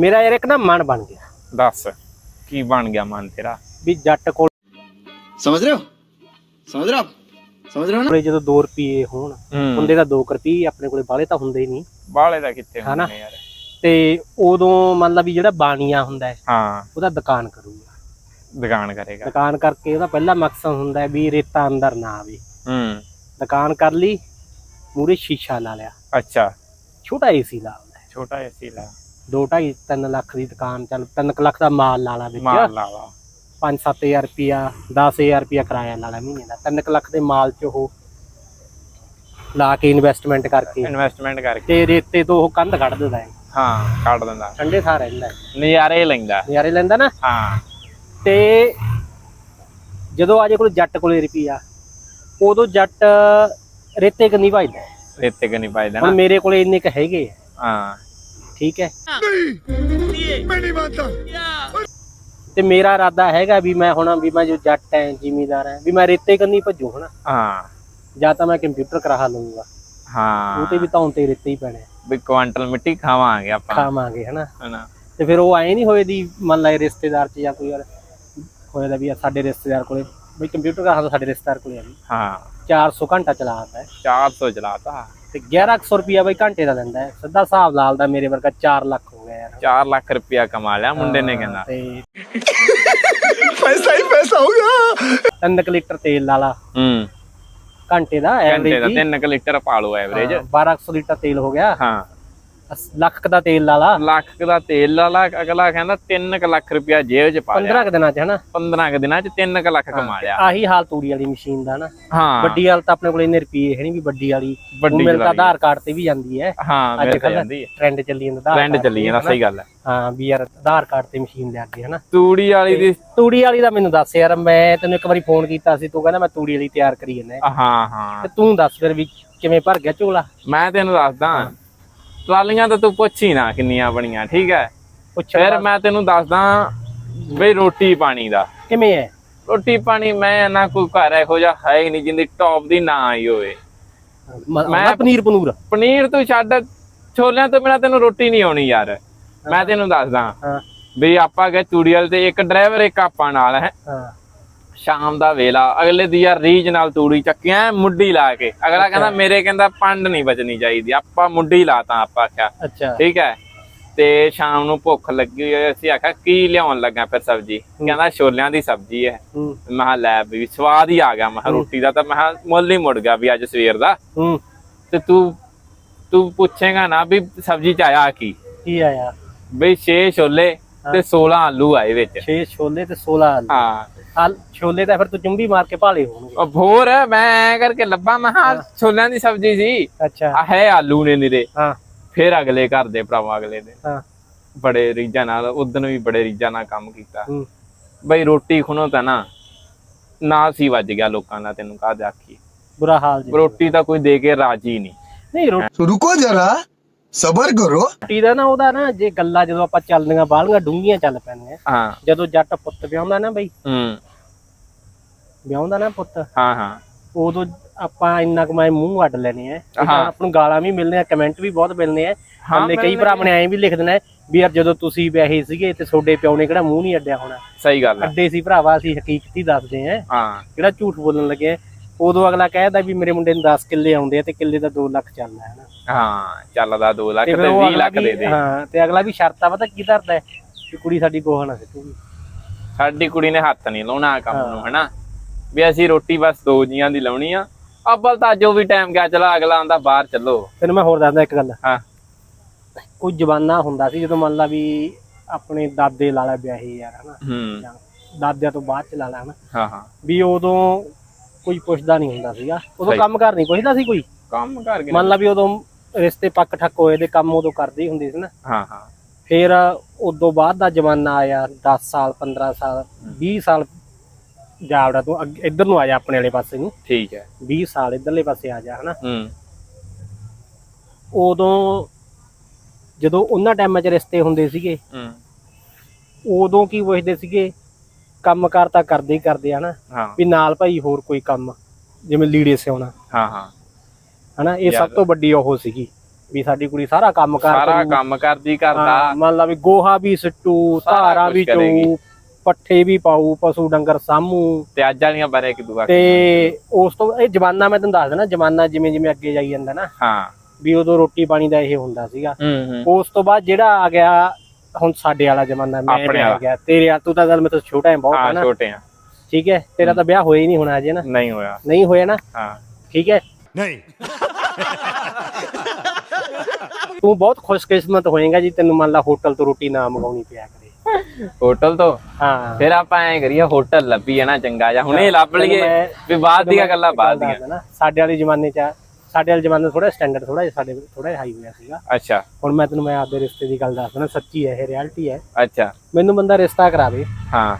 ਮੇਰਾ ਯਾਰ ਇੱਕ ਨਾ ਮਨ ਬਣ ਗਿਆ। ਦੱਸ ਕੀ ਬਣ ਗਿਆ ਮਨ ਤੇਰਾ? ਵੀ ਜੱਟ ਕੋਲ ਸਮਝ ਰਹੇ ਹੋ? ਸਮਝ ਰਹੇ ਹੋ ਸਮਝ ਰਹੇ ਹੋ ਨਾ? ਜਦੋਂ 2 ਰੁਪਏ ਹੋਣ ਹੁੰਦੇ ਤਾਂ 2 ਰੁਪਏ ਆਪਣੇ ਕੋਲੇ ਬਾਲੇ ਤਾਂ ਹੁੰਦੇ ਨਹੀਂ। ਬਾਲੇ ਦਾ ਕਿੱਥੇ ਹੁੰਦੇ ਯਾਰ? ਤੇ ਉਦੋਂ ਮੰਨ ਲਾ ਵੀ ਜਿਹੜਾ ਬਾਣੀਆ ਹੁੰਦਾ ਹੈ ਹਾਂ। ਉਹਦਾ ਦੁਕਾਨ ਕਰੂਗਾ। ਦੁਕਾਨ ਕਰੇਗਾ। ਦੁਕਾਨ ਕਰਕੇ ਉਹਦਾ ਪਹਿਲਾ ਮਕਸਦ ਹੁੰਦਾ ਹੈ ਵੀ ਰੇਤਾ ਅੰਦਰ ਨਾ ਆਵੇ। ਹੂੰ। ਦੁਕਾਨ ਕਰ ਲਈ ਮੂਰੇ ਸ਼ੀਸ਼ਾ ਲਾ ਲਿਆ। ਅੱਛਾ। ਛੋਟਾ ਏਸੀ ਲਾ ਲਿਆ ਛੋਟਾ ਏਸੀ ਲਾ। 2 2.5 3 ਲੱਖ ਦੀ ਦੁਕਾਨ ਚੱਲ 3 ਲੱਖ ਦਾ ਮਾਲ ਲਾ ਲਾ ਮਾਰ ਵਿੱਚ ਲਾ ਲਾ। 5-7000 ਰੁਪਿਆ 10000 ਰੁਪਿਆ ਕਿਰਾਇਆ ਲਾ ਲਾ ਮਹੀਨੇ ਦਾ। 3 ਲੱਖ ਦੇ ਮਾਲ 'ਚ ਉਹ ਲਾ ਕੇ ਇਨਵੈਸਟਮੈਂਟ ਕਰਕੇ। ਇਨਵੈਸਟਮੈਂਟ ਕਰਕੇ। ਤੇ ਰੇਤੇ ਤੋਂ ਉਹ ਕੰਧ ਕੱਢ ਦਿੰਦਾ ਹੈ। ਹਾਂ ਕੱਢ ਦਿੰਦਾ। ਠੰਡੇ ਥਾਂ ਰਹਿੰਦਾ ਹੈ। ਨਜ਼ਾਰੇ ਲੈਂਦਾ। ਨਜ਼ਾਰੇ ਲੈਂਦਾ ਨਾ। ਹਾਂ। ਤੇ ਜਦੋਂ ਆਜੇ ਕੋਲ ਜੱਟ ਕੋਲੇ ਰੁਪਿਆ ਉਦੋਂ ਜੱਟ ਰੇਤੇ ਕੰਨੀ ਭਜਦਾ। ਰੇਤੇ ਕਿ ਨਹੀਂ ਪਾਇਦਾ ਹੁਣ ਨਾ। ਮੇਰੇ ਕੋਲੇ ਇੰਨੇ ਕ ਹੈਗੇ ਆ, ਹਾਂ। ਠੀਕ ਹੈ? ਤੇ ਮੇਰਾ ਇਰਾਦਾ ਹੈਗਾ ਵੀ ਮੈਂ ਹੁਣ ਵੀ ਮੈਂ ਜੋ ਜੱਟ ਐ ਜ਼ਿਮੀਦਾਰ ਐ ਵੀ ਮੈਂ ਰੇਤੇ ਕੰਨੀ ਭੱਜੂ ਹਨਾ। ਹਾਂ। ਜਾਂ ਤਾਂ ਮੈਂ ਕੰਪਿਊਟਰ ਕਰਾ ਲਊਂਗਾ। ਉਹ ਤੇ ਹਾਂ ਵੀ ਤਾਂ ਤੇ ਰੇਤੇ ਹੀ ਪੈਣੇ। ਵੀ ਕੁਆਂਟਲ ਮਿੱਟੀ ਖਾਵਾਂਗੇ ਆਪਾਂ। ਖਾਵਾਂਗੇ ਹਨਾ। ਹਨਾ। ਤੇ ਫਿਰ ਉਹ ਐ ਨਹੀਂ ਹੋਏ ਦੀ ਮੰਨ ਲਾ ਰਿਸ਼ਤੇਦਾਰ ਚ ਜਾਂ ਕੋਈ ਯਾਰ ਹੋਇਆ ਦਾ ਵੀ ਆ ਸਾਡੇ ਰਿਸ਼ਤੇਦਾਰ ਕੋਲੇ। ਬਈ ਕੰਪਿਊਟਰ ਕਰਾ ਸਾਡੇ ਰਿਸ਼ਤੇਦਾਰ ਕੋਲੇ ਆ ਵੀ। ਹਾਂ। 400 ਘੰਟਾ ਚਲਾਉਂਦਾ ਹੈ 400 ਚਲਾਤਾ ਤੇ 1100 ਰੁਪਿਆ ਬਈ ਘੰਟੇ ਦਾ ਦਿੰਦਾ ਹੈ। ਸਿੱਧਾ ਹਿਸਾਬ ਲਾਲ ਦਾ ਮੇਰੇ ਵਰਗਾ 4 ਲੱਖ ਹੋ ਗਿਆ 4 ਲੱਖ ਰੁਪਿਆ ਕਮਾ ਲਿਆ ਮੁੰਡੇ ਨੇ ਕਹਿੰਦਾ। ਤੇ ਪੈਸਾ ਹੀ ਪੈਸਾ ਹੋਊਗਾ 3 ਲੀਟਰ ਤੇਲ ਲਾਲਾ ਹੂੰ। ਘੰਟੇ ਦਾ ਐਵਰੇਜ ਘੰਟੇ ਦਾ 3 ਲੀਟਰ ਪਾ ਲਓ ਐਵਰੇਜ 1200 ਲੀਟਰ ਤੇਲ ਹੋ ਗਿਆ। ਹਾਂ। ਲੱਖ ਕੁ ਦਾ ਤੇਲ ਲਾ ਲਾ। ਲੱਖ ਕੁ ਦਾ ਤੇਲ ਲਾ ਲਾ ਅਗਲਾ ਕਹਿੰਦਾ 3 ਲੱਖ ਰੁਪਇਆ ਜੇਬ 'ਚ ਪਾ ਲਿਆ। 15 ਕੁ ਦਿਨਾਂ ਚ ਹਨਾ? 15 ਕੁ ਦਿਨਾਂ 'ਚ 3 ਲੱਖ ਕਮਾ ਲਿਆ। ਆਹੀ ਹਾਲ ਤੂੜੀ ਵਾਲੀ ਮਸ਼ੀਨ ਦਾ ਨਾ। ਹਾਂ। ਵੱਡੀ ਵਾਲ ਤਾਂ ਆਪਣੇ ਕੋਲ ਇੰਨੇ ਰੁਪਏ ਹੈ ਨਹੀਂ ਵੀ ਵੱਡੀ ਵਾਲੀ। ਮੇਰੇ ਤਾਂ। ਆਧਾਰ ਕਾਰਡ ਤੇ ਵੀ ਜਾਂਦੀ ਹੈ। ਹਾਂ ਅੱਜ ਹੈ। ਟ੍ਰੈਂਡ ਚੱਲੀ ਜਾਂਦਾ ਆਧਾਰ ਟ੍ਰੈਂਡ ਚੱਲੀ ਜਾਂਦਾ? ਸਹੀ ਗੱਲ ਹੈ। ਹਾਂ ਵੀ ਯਾਰ ਆਧਾਰ ਕਾਰਡ ਤੇ ਮਸ਼ੀਨ ਲਿਆ ਕੇ ਹਨਾ? ਤੂੜੀ ਵਾਲੀ ਦੀ ਤੂੜੀ ਵਾਲੀ ਦਾ ਮੈਨੂੰ ਦੱਸ ਯਾਰ ਮੈਂ ਤੈਨੂੰ ਇੱਕ ਵਾਰੀ ਫੋਨ ਕੀਤਾ ਸੀ ਤੂੰ ਕਹਿੰਦਾ ਮੈਂ ਤੂੜੀ ਵਾਲੀ ਤਿਆਰ ਕਰੀ ਜਾਂਦਾ। ਹਾਂ ਹਾਂ। ਤੇ ਤੂੰ ਦੱਸ ਫਿਰ ਵੀ ਕਿਵੇਂ ਭਰ ਗਿਆ ਝੋਲਾ? ਮੈਂ ਤੈਨੂੰ ਦੱਸਦਾ ਟਰਾਲੀਆਂ ਤਾਂ ਤੂੰ ਪੁੱਛ ਹੀ ਨਾ ਕਿੰਨੀਆਂ ਬਣੀਆਂ ਠੀਕ ਹੈ? ਫਿਰ ਮੈਂ ਤੈਨੂੰ ਦੱਸਦਾ ਬਈ ਰੋਟੀ ਪਾਣੀ ਦਾ। ਕਿਵੇਂ ਹੈ? ਰੋਟੀ ਪਾਣੀ ਮੈਂ ਨਾ ਕੋਈ ਘਰ ਇਹੋ ਜਿਹਾ ਹੈ ਹੀ ਨਹੀਂ ਜਿੰਦੀ ਟੌਪ ਦੀ ਨਾ ਆਈ ਹੋਵੇ। ਮੈਂ ਪਨੀਰ ਪਨੂਰ। ਪਨੀਰ ਤੂੰ ਛੱਡ ਛੋਲਿਆਂ ਤੋਂ ਬਿਨਾ ਤੈਨੂੰ ਰੋਟੀ ਨਹੀਂ ਆਉਣੀ ਯਾਰ। ਮੈਂ ਤੈਨੂੰ ਦੱਸਦਾ ਹਾਂ। ਵੀ ਆਪਾਂ ਗਏ ਤੂੜੀ ਵਾਲੇ ਤੇ ਇੱਕ ਡਰਾਈਵਰ ਇੱਕ ਆਪਾਂ ਨਾਲ ਹਾਂ। ਸ਼ਾਮ ਦਾ ਵੇਲਾ ਅਗਲੇ ਦੀ ਯਾਰ ਰੀਜ ਨਾਲ ਤੂੜੀ ਚੱਕਿਆ ਮੁੱਢੀ ਲਾ ਕੇ। ਅਗਲਾ ਕਹਿੰਦਾ ਮੇਰੇ ਕਹਿੰਦਾ ਪੰਡ ਨਹੀਂ ਬਚਣੀ ਚਾਹੀਦੀ ਆਪਾਂ ਮੁੱਢੀ ਲਾਤਾ ਆਪਾਂ ਆਖਿਆ। ਠੀਕ ਹੈ? ਤੇ ਸ਼ਾਮ ਨੂੰ ਭੁੱਖ ਲੱਗੀ ਹੋਈ ਅਸੀਂ ਆਖਿਆ ਕੀ ਲਿਆਉਣ ਲੱਗਾ ਫਿਰ ਸਬਜੀ? ਕਹਿੰਦਾ ਛੋਲਿਆਂ ਦੀ ਸਬਜੀ ਹੈ। ਮੈਂ ਲੈ ਵੀ ਸਵਾਦ ਹੀ ਆ ਗਿਆ। ਮੈਂ ਰੋਟੀ ਦਾ ਤਾਂ ਮੈਂ ਮੁੱਲ ਹੀ ਮੁੜ ਗਿਆ ਵੀ ਅੱਜ ਸਵੇਰ ਦਾ। ਤੇ ਤੂੰ ਤੂੰ ਪੁੱਛੇਗਾ ਨਾ ਵੀ ਸਬਜੀ ਚ ਆਇਆ ਕੀ? ਕੀ ਆਇਆ? ਬਈ 6 ਛੋਲੇ ਤੇ 16 ਆਲੂ ਆਏ ਵਿੱਚ। 6 ਛੋਲੇ ਤੇ 16 ਆਲੂ। ਹਾਂ। ਆਲ ਛੋਲੇ ਤਾਂ ਫਿਰ ਤੂੰ ਚੁੰਬੀ ਮਾਰ ਕੇ ਭਾਲੇ ਹੋਣਗੇ ਉਹ ਹੋਰ ਮੈਂ ਐਂ ਕਰਕੇ ਲੱਭਾ ਮੈਂ ਕਿਹਾ ਛੋਲਿਆਂ ਦੀ ਸਬਜੀ ਸੀ ਅੱਛਾ ਆ ਹੈ ਆਲੂ ਨੇ ਨਿਰੇ ਹਾਂ ਫਿਰ ਅਗਲੇ ਘਰ ਦੇ ਭਰਾਵਾ ਅਗਲੇ ਦੇ ਹਾਂ ਬੜੇ ਰੀਝਾਂ ਨਾਲ ਉਦੋਂ ਵੀ ਬੜੇ ਰੀਝਾਂ ਨਾਲ ਕੰਮ ਕੀਤਾ ਹੂੰ ਬਈ ਰੋਟੀ ਖੁਣੋ ਤਾਂ ਨਾ ਨਾ ਸੀ ਵੱਜ ਗਿਆ ਲੋਕਾਂ ਦਾ ਤੈਨੂੰ ਕਾਹਦੇ ਆਖੀ ਬੁਰਾ ਹਾਲ ਜੀ ਰੋਟੀ ਤਾਂ ਕੋਈ ਦੇ ਕੇ ਰਾਜੀ ਨਹੀਂ ਨਹੀਂ ਰੋਟੀ तो रुको जरा सबर करो ਦਾ ਨਾ ਉਹਦਾ ਨਾ ਜੇ ਗੱਲਾਂ ਜਦੋਂ ਆਪਾਂ ਚੱਲਦੀਆਂ ਬਾਹਲੀਆਂ ਡੂੰਘੀਆਂ ਚੱਲ ਪੈਂਦੀਆਂ ਹਾਂ ਜਦੋਂ ਜੱਟ ਪੁੱਤ ਵਿਆਹੁੰਦਾ ਨਾ ਬਈ ਹੂੰ ਵਿਆਹੁੰਦਾ ਨਾ ਪੁੱਤ ਹਾਂ ਹਾਂ। ਉਦੋਂ ਆਪਾਂ ਇੰਨਾ ਕੁ ਮੈਂ ਮੂੰਹ ਅੱਡ ਲੈਣੇ ਆ। ਆਪਾਂ ਨੂੰ ਗਾਲਾਂ ਵੀ ਮਿਲਨੇ ਆ ਕਮੈਂਟ ਵੀ ਬਹੁਤ ਮਿਲਨੇ ਆ। ਹੱਲੇ ਕਈ ਮਿਲਣੇ ਭਰਾ ਨੇ ਐਂ ਵੀ ਲਿਖ ਦੇਣਾ ਵੀ ਯਾਰ ਜਦੋਂ ਤੁਸੀਂ ਵਿਆਹੇ ਸੀਗੇ ਤੇ ਤੁਹਾਡੇ ਪਿਓ ਨੇ ਕਿਹੜਾ ਮੂੰਹ ਨਹੀਂ ਅੱਡਿਆ ਹੋਣਾ। ਸਹੀ ਗੱਲ ਹੈ ਅੱਡੇ ਸੀ ਭਰਾਵਾ ਅਸੀਂ ਹਕੀਕਤ ਹੀ ਦੱਸਦੇ ਆ। ਹਾਂ। ਕਿਹੜਾ ਝੂਠ ਬੋਲਣ ਲੱਗੇ। ਉਦੋਂ ਅਗਲਾ ਕਹਿੰਦਾ ਵੀ ਮੇਰੇ ਮੁੰਡੇ ਨੂੰ 10 ਕਿੱਲੇ ਆਉਂਦੇ ਆ ਤੇ ਕਿੱਲੇ ਦਾ 2 ਲੱਖ ਚੱਲਦਾ ਹੈ ਨਾ ਹਾਂ ਚੱਲਦਾ 2 ਲੱਖ ਤੇ ਤੇ ਫਿਰ ਉਹ 20 ਅਗਲਾ ਲੱਖ ਦੇ ਦੇ। ਹਾਂ ਤੇ ਅਗਲਾ ਵੀ ਸ਼ਰਤਾਂ ਪਤਾ ਕੀ ਧਰਦਾ ਵੀ ਕੁੜੀ ਸਾਡੀ ਗੋਹਾ ਨਾ ਸਿੱਟੂਗੀ। ਸਾਡੀ ਕੁੜੀ ਨੇ ਹੱਥ ਨਹੀਂ ਲਾਉਣਾ ਕੰਮ ਨੂੰ ਹਨਾ। ਵੀ ਅਸੀਂ ਰੋਟੀ ਬਸ ਦੋ ਜੀਆਂ ਦੀ ਲਾਉਣੀ ਆ। ਅੱਬਲ ਤਾਂ ਜੋ ਵੀ ਟਾਈਮ ਗਿਆ ਚਲਾ ਅਗਲਾ ਆਂਦਾ ਬਾਹਰ ਚੱਲੋ। ਤੈਨੂੰ ਮੈਂ ਹੋਰ ਦੱਸਦਾ ਇੱਕ ਗੱਲ। ਹਾਂ। ਕੋਈ ਜਵਾਨਾ ਹੁੰਦਾ ਸੀ ਜਦੋਂ ਮੰਨ ਲਾ ਵੀ ਆਪਣੇ ਦਾਦੇ ਲਾਲਾ ਵਿਆਹੇ ਯਾਰ ਹਨਾ? ਹੂੰ। ਜਾਂ ਦਾਦਿਆਂ ਤੋਂ ਬਾਅਦ ਚ ਲਾਲਾ ਹਨਾ? ਹਾਂ ਹਾਂ। ਵੀ ਉਦੋਂ ਕੋਈ ਪੁੱਛਦਾ ਨਹੀਂ ਹੁੰਦਾ ਸੀਗਾ। ਉਦੋਂ। ਕੰਮ ਕਰ ਨਹੀਂ ਪੁੱਛਦਾ ਸੀ ਕੋਈ। ਕੰਮ ਕਰ ਮੰਨ ਲਾ ਵੀ ਉਦੋਂ ਰਿਸ਼ਤੇ ਪੱਕ ਠੱਕ ਹੋਏ ਦੇ ਕੰਮ ਉਦੋਂ ਕਰਦੇ ਹੁੰਦੇ ਸੀ ਨਾ। ਹਾਂ ਹਾਂ। ਫਿਰ ਉਦੋਂ ਬਾਅਦ ਦਾ ਜ਼ਮਾਨਾ ਆਇਆ 10 ਸਾਲ 15 ਸਾਲ 20 ਸਾਲ ਜਾਵੜਾ ਤੂੰ ਅੱਗੇ- ਇੱਧਰ ਨੂੰ ਆ ਜਾ ਆਪਣੇ ਵਾਲੇ ਪਾਸੇ ਨੂੰ। ਠੀਕ ਹੈ। 20 ਸਾਲ ਇੱਧਰਲੇ ਪਾਸੇ ਆ ਜਾ ਹਨਾ? ਹੂੰ। ਉਦੋਂ ਜਦੋਂ ਉਹਨਾਂ ਟਾਈਮਾਂ 'ਚ ਰਿਸ਼ਤੇ ਹੁੰਦੇ ਸੀਗੇ ਹੂੰ। ਉਦੋਂ ਕੀ ਪੁੱਛਦੇ ਸੀਗੇ? ਕੰਮ ਕਾਰ ਤਾਂ ਕਰਦੇ ਹੀ ਕਰਦੇ ਹਨਾ? ਹਾਂ। ਵੀ ਨਾਲ ਭਾਈ ਹੋਰ ਕੋਈ ਕੰਮ ਜਿਵੇਂ ਲੀੜੇ ਸਿਉਣਾ। ਹਾਂ ਹਾਂ। ਹਨਾ ਇਹ ਸਭ ਯਾਦ ਤੋਂ ਵੱਡੀ ਉਹ ਸੀਗੀ ਵੀ ਸਾਡੀ ਕੁੜੀ ਸਾਰਾ ਕੰਮ ਕਰ। ਸਾਰਾ। ਕੰਮ ਕਰਦੀ ਕਰਦਾ। ਮੰਨ ਲਾ ਵੀ ਗੋਹਾ ਵੀ ਸਿੱਟੂ ਸਾਰਾ ਧਾਰਾ ਕੁਛ ਵੀ ਕਰੇਗੀ। ਚੋਊ ਪੱਠੇ ਵੀ ਪਾਊ ਪਸ਼ੂ ਡੰਗਰ ਸਾਮੂ ਤੇ ਅੱਜ ਵਾਲੀਆਂ ਬਾਰੇ ਕਿ ਦੁਆ ਤੇ ਉਸ ਤੋਂ ਇਹ ਜਮਾਨਾ ਮੈਂ ਤੁਹਾਨੂੰ ਦੱਸ ਦੇਣਾ ਜਮਾਨਾ ਜਿਵੇਂ ਜਿਵੇਂ ਅੱਗੇ ਜਾਈ ਜਾਂਦਾ ਨਾ। ਹਾਂ। ਵੀ ਉਦੋਂ ਰੋਟੀ ਪਾਣੀ ਦਾ ਇਹ ਹੁੰਦਾ ਸੀਗਾ। ਉਸ ਤੋਂ ਬਾਅਦ ਜਿਹੜਾ ਆ ਗਿਆ ਹੁਣ ਸਾਡੇ ਵਾਲਾ ਜਮਾਨਾ ਮੈਂ ਆ। ਗਿਆ। ਤੇਰੇ ਆ ਤੂੰ ਤਾਂ ਗੱਲ ਮੇਰੇ ਤੋਂ ਛੋਟਾ ਹੈ ਬਹੁਤ ਹੈ ਹਾਂ ਨਾ। ਛੋਟੇ ਆ। ਠੀਕ ਹੈ ਤੇਰਾ ਤਾਂ ਵਿਆਹ ਹੋਇਆ ਹੀ ਨਹੀਂ ਹੋਣਾ ਅਜੇ ਨਾ। ਨਹੀਂ ਹੋਇਆ। ਨਹੀਂ ਹੋਇਆ ਨਾ। ਹਾਂ। ਠੀਕ ਹੈ। ਨਹੀਂ। ਤੂੰ ਬਹੁਤ ਖੁਸ਼ਕਿਸਮਤ ਹੋਏਗਾ ਜੀ ਤੈਨੂੰ ਮੰਨ ਲਾ ਹੋਟਲ ਤੋਂ ਰੋਟੀ ਨਾ ਮੰਗਾਉਣੀ ਪਿਆ ਕਰੇ। ਹੋਟਲ ਤੋਂ? ਹਾਂ। ਫਿਰ ਆਪਾਂ ਐ ਕਰੀਏ ਹੋਟਲ ਲੱਭੀ ਹੈ ਨਾ ਚੰਗਾ ਜਾਂ ਹੁਣੇ ਲੱਭ ਲਈਏ ਵੀ ਬਾਅਦ ਦੀਆਂ ਗੱਲਾਂ ਬਾਅਦ ਦੀਆਂ। ਸਾਡੇ ਵਾਲੇ ਜ਼ਮਾਨੇ 'ਚ ਸਾਡੇ ਵਾਲੇ ਜ਼ਮਾਨੇ ਥੋੜਾ ਸਟੈਂਡਰਡ ਥੋੜਾ ਜਿਹਾ ਸਾਡੇ ਥੋੜਾ ਹਾਈ ਹੋਇਆ ਸੀਗਾ। ਅੱਛਾ। ਹੁਣ ਮੈਂ ਤੈਨੂੰ ਮੈਂ ਆਪਦੇ ਰਿਸ਼ਤੇ ਦੀ ਗੱਲ ਦੱਸਦਾ ਸੱਚੀ ਹੈ ਇਹ ਰਿਐਲਿਟੀ ਹੈ। ਅੱਛਾ। ਮੈਨੂੰ ਬੰਦਾ ਰਿਸ਼ਤਾ ਕਰਾਵੇ ਹਾਂ।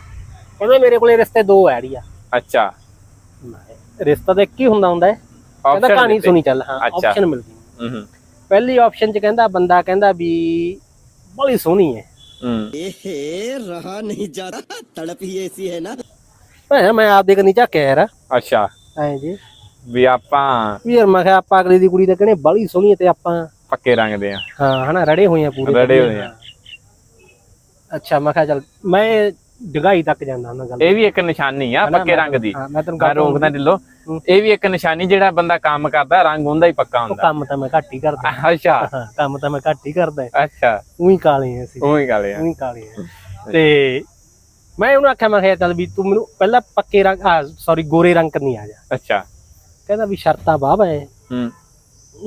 ਕਹਿੰਦਾ ਮੇਰੇ ਕੋਲੇ ਰਿਸ਼ਤੇ ਦੋ ਐੜੀ ਆ। ਅੱਛਾ। ਰਿਸ਼ਤਾ ਇੱਕ ਹੀ ਹੁੰਦਾ ਹੁੰਦਾ ਹੈ। ਕਹਿੰਦਾ ਕਹਾਣੀ। ਸੁਣੀ ਚੱਲ ਹਾਂ। ਆਪਸ਼ਨ ਮਿਲ ਗਈ ਹੂੰ ਹੂੰ। ਪਹਿਲੀ ਆਪਸ਼ਨ 'ਚ ਕਹਿੰਦਾ ਬੰਦਾ ਕਹਿੰਦਾ ਵੀ ਬੜੀ ਸੋਹਣੀ ਹੈ। ਮੈਂ ਆਪਦੇ ਕੰਨੀ ਝਾਕਿਆ ਅੱਛਾ। ਮੈਂ ਕਿਹਾ ਆਪਾਂ ਅਗਲੇ ਦੀ ਕੁੜੀ ਤਾਂ ਕਹਿੰਦੇ ਬੜੀ ਸੋਹਣੀ ਤੇ ਆਪਾਂ ਪੱਕੇ ਰੰਗ ਦੇ ਹਾਂ ਰੜੇ ਹੋਏ ਰੜੇ ਹੋਏ ਅੱਛਾ ਮੈਂ ਕਿਹਾ ਚੱਲ ਮੈਂ ਡਗਾਈ ਤੱਕ ਜਾਂਦਾ ਉਹਨਾਂ ਗੱਲ ਇਹ ਵੀ ਇੱਕ ਨਿਸ਼ਾਨੀ ਆ ਪੱਕੇ ਰੰਗ ਦੀ। ਹਾਂ ਮੈਂ ਤੈਨੂੰ ਗੱਲ ਰੋਕਦਾ ਢਿੱਲੋ। ਇਹ ਵੀ ਇੱਕ ਨਿਸ਼ਾਨੀ ਜਿਹੜਾ ਬੰਦਾ ਕੰਮ ਕਰਦਾ ਰੰਗ ਹੁੰਦਾ ਹੀ ਪੱਕਾ ਹੁੰਦਾ। ਕੰਮ ਤਾਂ ਮੈਂ ਘੱਟ ਹੀ ਕਰਦਾ। ਅੱਛਾ। ਕੰਮ ਤਾਂ ਮੈਂ ਘੱਟ ਹੀ ਕਰਦਾ। ਅੱਛਾ। ਉਹੀ ਕਾਲੇ ਆ ਅਸੀਂ। ਉਹੀ ਗੱਲ ਆ। ਉਹੀ ਕਾਲੇ ਆ। ਤੇ ਮੈਂ ਉਹਨੂੰ ਆਖਿਆ ਮੈਂ ਕਿਹਾ ਚੱਲ ਵੀ ਤੂੰ ਮੈਨੂੰ ਪਹਿਲਾਂ ਪੱਕੇ ਰੰਗ ਆ ਸੌਰੀ ਗੋਰੇ ਰੰਗ ਕਰਨੀ ਆ ਜਾ। ਅੱਛਾ। ਕਹਿੰਦਾ ਵੀ ਸ਼ਰਤਾਂ ਬਾਬਾ ਹੈ ਹੂੰ।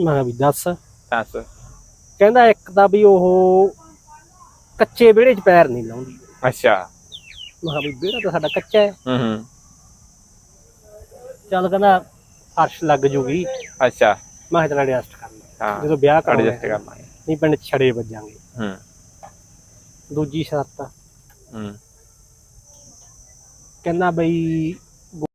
ਮੈਂ ਕਿਹਾ ਵੀ ਦੱਸ। ਦੱਸ। ਕਹਿੰਦਾ ਇੱਕ ਤਾਂ ਵੀ ਉਹ ਕੱਚੇ ਵਿਹੜੇ 'ਚ ਪੈਰ ਨਹੀਂ ਲਾਉਂਦੀ। ਅੱਛਾ। ਮੈਂ ਕਿਹਾ ਵੀ ਵਿਹੜਾ ਤਾਂ ਸਾਡਾ ਕੱਚਾ ਹੈ। ਹੂੰ ਹੂੰ ਚੱਲ ਕਹਿੰਦਾ ਫਰਸ਼ ਲੱਗ ਜੂਗੀ। ਅੱਛਾ। ਮੈਂ ਕਿਹਾ ਚੱਲ ਐਡਜਸਟ ਕਰ ਲੈ। ਹਾਂ ਜਦੋਂ ਵਿਆਹ ਕਰਾਉਣਾ ਐਡਜਸਟ ਕਰ ਲਾਂਗੇ ਨਹੀਂ ਪਿੰਡ 'ਚ ਛੜੇ ਵੱਜਾਂਗੇ। ਹੂੰ ਦੂਜੀ ਸ਼ਰਤ। ਹੂੰ ਕਹਿੰਦਾ ਬਈ